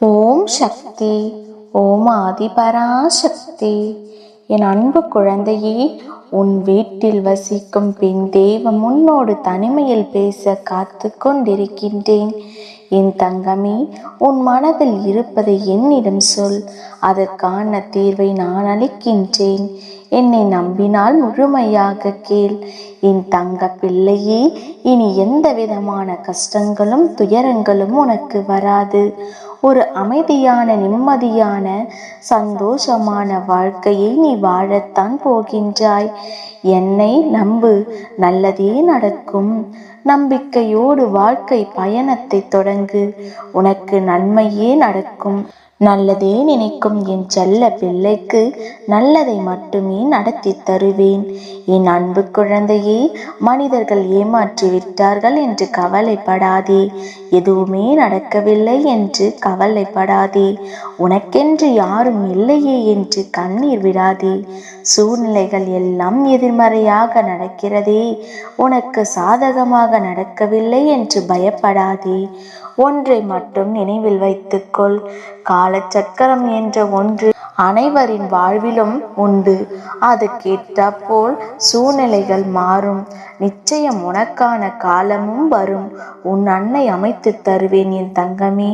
ஓம் சக்தி ஓம் ஆதிபராசக்தி என் அன்பு குழந்தையே உன் வீட்டில் வசிக்கும் பெண் தெய்வம் உன்னோடு தனிமையில் பேச காத்து கொண்டிருக்கின்றேன். என் தங்கமே உன் மனதில் இருப்பதை என்னிடம் சொல். அதற்கான தீர்வை நான் அளிக்கின்றேன். என்னை நம்பினால் முழுமையாக கேள். என் தங்க பிள்ளையே இனி எந்த விதமான கஷ்டங்களும் துயரங்களும் உனக்கு வராது. ஒரு அமைதியான நிம்மதியான சந்தோஷமான வாழ்க்கையை நீ வாழத்தான் போகின்றாய். என்னை நம்பு நல்லதே நடக்கும். நம்பிக்கையோடு வாழ்க்கை பயணத்தை தொடங்கு. உனக்கு நன்மையே நடக்கும். நல்லதே நினைக்கும் என் செல்ல பிள்ளைக்கு நல்லதை மட்டுமே நடத்தி தருவேன். என் அன்பு குழந்தையே மனிதர்கள் ஏமாற்றி விட்டார்கள் என்று கவலைப்படாதே. எதுவுமே நடக்கவில்லை என்று கவலைப்படாதே. உனக்கென்று யாரும் இல்லையே என்று கண்ணீர் விடாதே. சூழ்நிலைகள் எல்லாம் எதிர்மறையாக நடக்கிறதே. உனக்கு சாதகமாக நடக்கவில்லை என்று பயப்படாதே. ஒன்றை மட்டும் நினைவில் வைத்துக்கொள். காலச்சக்கரம் என்ற ஒன்று அனைவரின் வாழ்விலும் உண்டு. அது கேட்டப்போல் சூழ்நிலைகள் மாறும். நிச்சயம் உனக்கான காலமும் வரும். உன் அன்னை அமைத்து தருவேன் என் தங்கமே.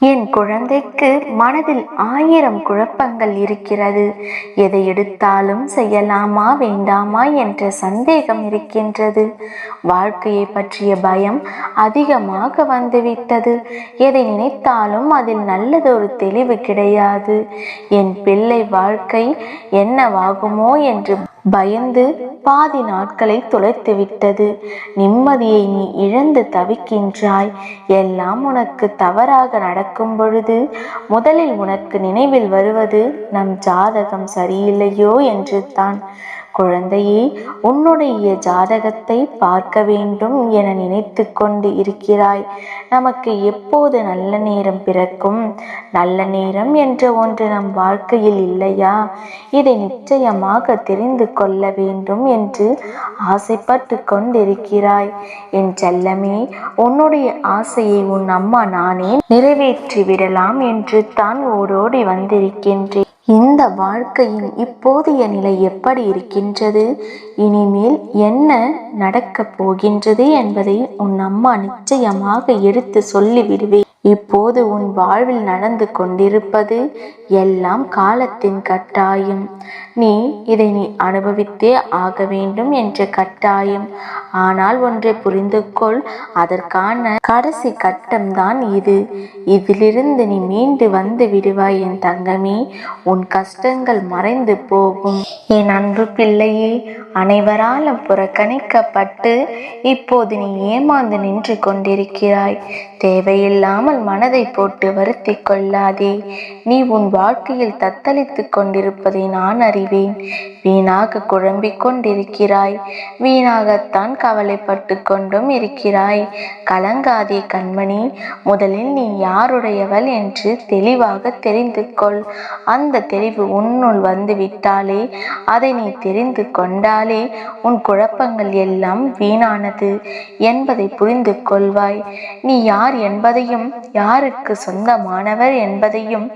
என் குழந்தைக்கு மனதில் ஆயிரம் குழப்பங்கள் இருக்கிறது. எதை எடுத்தாலும் செய்யலாமா வேண்டாமா என்ற சந்தேகம் இருக்கின்றது. வாழ்க்கையை பற்றிய பயம் அதிகமாக வந்துவிட்டது. எதை நினைத்தாலும் அதில் நல்லதொரு தெளிவு கிடையாது. என் பிள்ளை வாழ்க்கை என்னவாகுமோ என்று பயந்து பாதி நாட்களை தொலைத்து விட்டது நிம்மதியை நீ இழந்து தவிக்கின்றாய். எல்லாம் உனக்கு தவறாக நடக்கும் பொழுது முதலில் உனக்கு நினைவில் வருவது நம் ஜாதகம் சரியில்லையோ என்று தான். குழந்தையே உன்னுடைய ஜாதகத்தை பார்க்க வேண்டும் என நினைத்து கொண்டு இருக்கிறாய். நமக்கு எப்போது நல்ல நேரம் பிறக்கும்? நல்ல நேரம் என்ற ஒன்று நம் வாழ்க்கையில் இல்லையா? இதை நிச்சயமாக தெரிந்து கொள்ள வேண்டும் என்று ஆசைப்பட்டு கொண்டிருக்கிறாய். என் செல்லமே உன்னுடைய ஆசையை உன் அம்மா நானே நிறைவேற்றி விடலாம் என்று தான் ஓடோடி வந்திருக்கின்றேன். இந்த வாழ்க்கையின் இப்போதைய நிலை எப்படி இருக்கின்றது? இனிமேல் என்ன நடக்கப் போகின்றது என்பதை உன் அம்மா நிச்சயமாக எடுத்து சொல்லிவிடுவேன். இப்போது உன் வாழ்வில் நடந்து கொண்டிருப்பது எல்லாம் காலத்தின் கட்டாயம். நீ இதை நீ அனுபவித்தே ஆக வேண்டும் என்ற கட்டாயம். ஆனால் ஒன்றை புரிந்து கொள் அதற்கான கடைசி கட்டம்தான் இது. இதிலிருந்து நீ மீண்டு வந்து விடுவாய் என் தங்கமே. உன் கஷ்டங்கள் மறைந்து போகும். என் அன்பு பிள்ளையே அனைவராலும் புறக்கணிக்கப்பட்டு இப்போது நீ ஏமாந்து நின்று கொண்டிருக்கிறாய். தேவையில்லாமல் மனதை போட்டு வருத்தி கொள்ளாதே. நீ உன் வாழ்க்கையில் தத்தளித்து கொண்டிருப்பதை நான் அறிவேன். வீணாக குழம்பிக் கொண்டிருக்கிறாய். வீணாகத்தான் கவலைப்பட்டு கொண்டும் இருக்கிறாய். கலங்காதே கண்மணி. முதலில் நீ யாருடையவள் என்று தெளிவாக தெரிந்து கொள். அந்த தெளிவு உன்னுள் வந்து விட்டாலே அதை நீ தெரிந்து கொண்டாலே உன் குழப்பங்கள் எல்லாம் வீணானது என்பதை புரிந்து கொள்வாய். நீ யார் என்பதையும் யாருக்கு சொந்தமானவர் என்பதையும்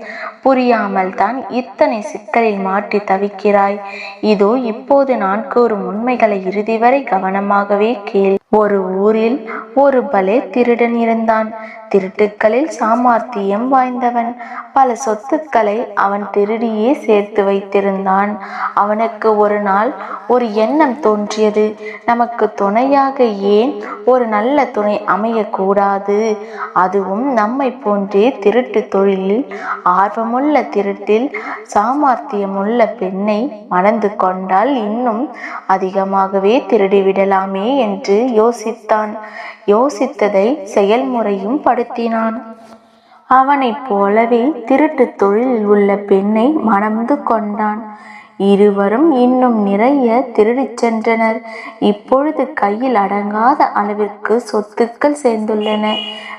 புரியாமல் தான் இத்தனை சிக்கலில் மாட்டி தவிக்கிறாய்? இதோ இப்போது நான் கூறும் உண்மைகளை இறுதி வரை கவனமாகவே கேள். ஒரு ஊரில் ஒரு பலே திருடன் இருந்தான். திருட்டுக்களில் சாமர்த்தியம் வாய்ந்தவன். பல சொத்துக்களை அவன் திருடியே சேர்த்து வைத்திருந்தான். அவனுக்கு ஒரு நாள் ஒரு எண்ணம் தோன்றியது. நமக்கு துணையாக ஏன் ஒரு நல்ல துணை அமையக்கூடாது? அதுவும் நம்மை போன்றே திருட்டு தொழிலில் ஆர்வமுள்ள திருட்டில் சாமர்த்தியமுள்ள பெண்ணை மணந்து கொண்டால் இன்னும் அதிகமாகவே திருடிவிடலாமே என்று யோசித்தான். யோசித்ததை செயல்முறையும் படுத்தினான். அவனைப் போலவே திருட்டு தொழிலில் உள்ள பெண்ணை மணந்து கொண்டான். இருவரும் இன்னும் நிறைய திருடிச் சென்றனர். இப்பொழுது கையில் அடங்காத அளவிற்கு சொத்துக்கள் சேர்ந்துள்ளன.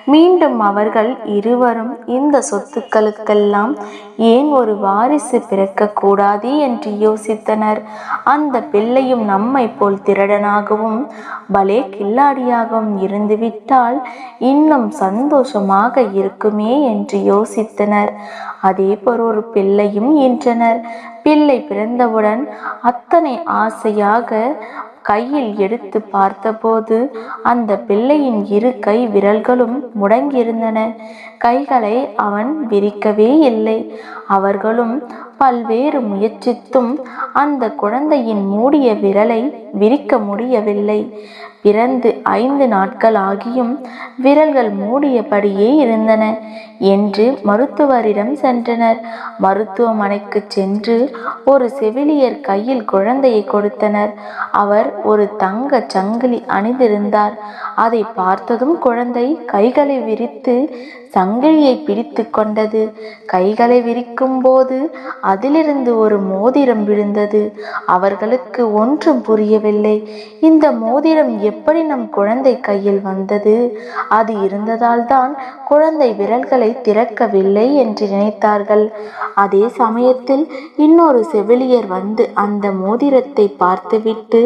மீண்டும் அவர்கள் இருவரும் இந்த சொத்துக்களுக்கெல்லாம் ஏன் ஒரு வாரிசு பிறக்கக்கூடாது என்று யோசித்தனர். அந்த பிள்ளையும் நம்மை போல் திருடனாகவும் பலே கில்லாடியாகவும் இருந்துவிட்டால் இன்னும் சந்தோஷமாக இருக்குமே என்று யோசித்தனர். அதே போல் ஒரு பிள்ளையும் ஈன்றனர் பிள்ளை பிறந்தவுடன் அத்தனை ஆசையாக கையில் எடுத்து பார்த்தபோது அந்த பிள்ளையின் இரு கை விரல்களும் முடங்கியிருந்தன. கைகளை அவன் விரிக்கவே இல்லை. அவர்களும் பல்வேறு முயற்சித்தும் அந்த குழந்தையின் மூடிய விரலை விரிக்க முடியவில்லை. பிறந்து ஐந்து நாட்கள் ஆகியும் விரல்கள் மூடியபடியே இருந்தன என்று மருத்துவரிடம் சென்றனர். மருத்துவமனைக்கு சென்று ஒரு செவிலியர் கையில் குழந்தையை கொடுத்தனர். அவர் ஒரு தங்க சங்கிலி அணிந்திருந்தார். அதை பார்த்ததும் குழந்தை கைகளை விரித்து சங்கிலியை பிடித்து கொண்டது. கைகளை விரிக்கும் போது அதிலிருந்து ஒரு மோதிரம் விழுந்தது. அவர்களுக்கு ஒன்றும் புரியவில்லை. இந்த மோதிரம் எப்படி நம் குழந்தை கையில் வந்தது? அது இருந்ததால்தான் குழந்தை விரல்களை திறக்கவில்லை என்று நினைத்தார்கள். அதே சமயத்தில் இன்னொரு செவிலியர் வந்து அந்த மோதிரத்தை பார்த்துவிட்டு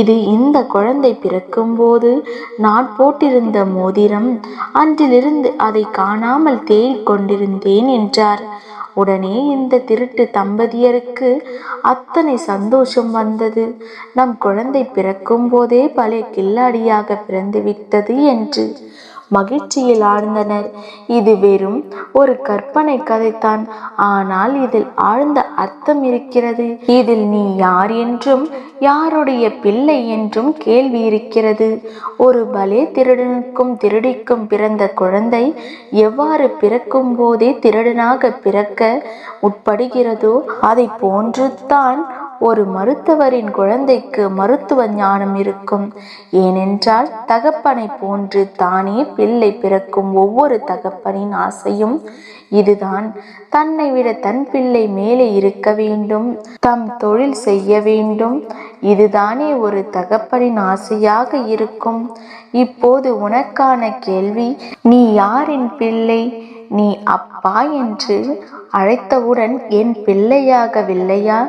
இது இந்த குழந்தை பிறக்கும்போது நான் போட்டிருந்த மோதிரம் அன்றிலிருந்து அதை காணாமல் தேடிக் கொண்டிருந்தேன் என்றார். உடனே இந்த திருட்டு தம்பதியருக்கு அத்தனை சந்தோஷம் வந்தது. நம் குழந்தை பிறக்கும் போதே பழைய கில்லாடியாக பிறந்துவிட்டது என்று. மகிழ்ச்சியில் ஆழ்ந்தனர். இது வெறும் ஒரு கற்பனை கதைத்தான் ஆனால் இதில் ஆழ்ந்த அர்த்தம் இருக்கிறது. இதில் நீ யார் என்றும் யாருடைய பிள்ளை என்றும் கேள்வி இருக்கிறது. ஒரு பலே திருடனுக்கும் திருடிக்கும் பிறந்த குழந்தை எவ்வாறு பிறக்கும் போதே திருடனாக பிறக்க உட்படுகிறதோ அதை போன்றுதான் ஒரு மருத்துவரின் குழந்தைக்கு மருத்துவ ஞானம் இருக்கும். ஏனென்றால் தகப்பனை போன்று தானே பிள்ளை பிறக்கும் ஒவ்வொரு தகப்பனின் ஆசையும் இதுதான். தன்னை விட தன் பிள்ளை மேலே இருக்க வேண்டும். தம் தொழில் செய்ய வேண்டும். இதுதானே ஒரு தகப்பனின் ஆசையாக இருக்கும். இப்போது உனக்கான கேள்வி நீ யாரின் பிள்ளை? நீ அப்பா என்று அழைத்தவுடன் என் பிள்ளையாகவில்லையா?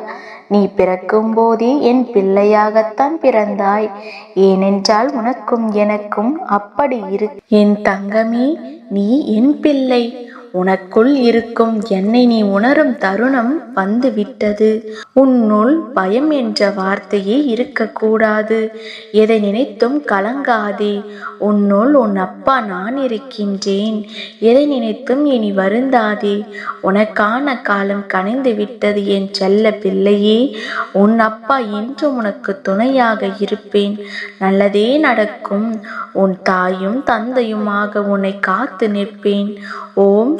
நீ பிறக்கும் போதே என் பிள்ளையாகத்தான் பிறந்தாய். ஏனென்றால் உனக்கும் எனக்கும் அப்படி இரு. என் தங்கமே நீ என் பிள்ளை. உனக்குள் இருக்கும் என்னை நீ உணரும் தருணம் வந்து விட்டது உன்னுள் பயம் என்ற வார்த்தையே இருக்கக்கூடாது. எதை நினைத்தும் கலங்காதே. உன்னுள் உன் அப்பா நான் இருக்கின்றேன். எதை நினைத்தும் இனி வருந்தாதே. உனக்கான காலம் கனிந்து விட்டது என் செல்ல பிள்ளையே. உன் அப்பா இன்றும் உனக்கு துணையாக இருப்பேன். நல்லதே நடக்கும். உன் தாயும் தந்தையுமாக உன்னை காத்து நிற்பேன். ஓம்